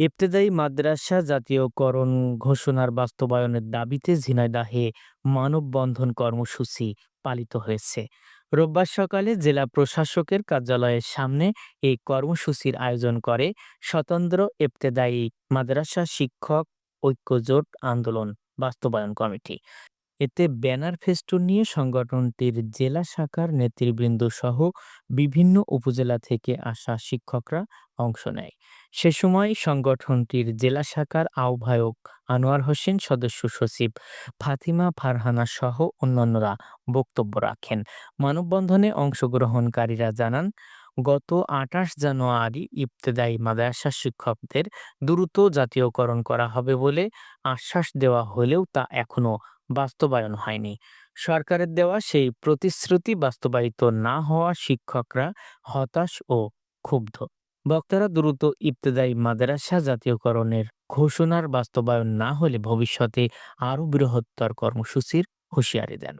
ইবতেদায়ী মাদ্রাসা জাতীয়করণ ঘোষণার বাস্তবায়নের দাবিতে ঝিনাইদহে মানববন্ধন কর্মসূচি পালিত হয়েছে। রোববার সকালে জেলা প্রশাসকের কার্যালয়ের সামনে এই কর্মসূচির আয়োজন করে স্বতন্ত্র ইবতেদায়ী মাদ্রাসা শিক্ষক ঐক্যজোট আন্দোলন বাস্তবায়ন কমিটি। এতে ব্যানার ফেস্টুন নিয়ে সংগঠনটির জেলা শাখার নেতৃবৃন্দ সহ বিভিন্ন উপজেলা থেকে আসা শিক্ষকরা অংশ নেয়। সে সময় সংগঠনটির জেলা শাখার আহ্বায়ক আনোয়ার হোসেন, সদস্য সচিব ফাতিমা ফারহানা সহ অন্যান্যরা বক্তব্য রাখেন। মানববন্ধনে অংশগ্রহণকারীরা জানান, গত আঠাশ জানুয়ারি ইবতেদায়ী মাদ্রাসা শিক্ষকদের দ্রুত জাতীয়করণ করা হবে বলে আশ্বাস দেওয়া হলেও তা এখনও বাস্তবায়ন হয়নি। সরকারের দেওয়া সেই প্রতিশ্রুতি বাস্তবায়িত না হওয়া শিক্ষকরা হতাশ ও ক্ষুব্ধ। বক্তারা দ্রুত ইবতদায়ী মাদ্রাসা জাতীয়করণের ঘোষণার বাস্তবায়ন না হলে ভবিষ্যতে আরও বৃহত্তর কর্মসূচির হুঁশিয়ারি দেন।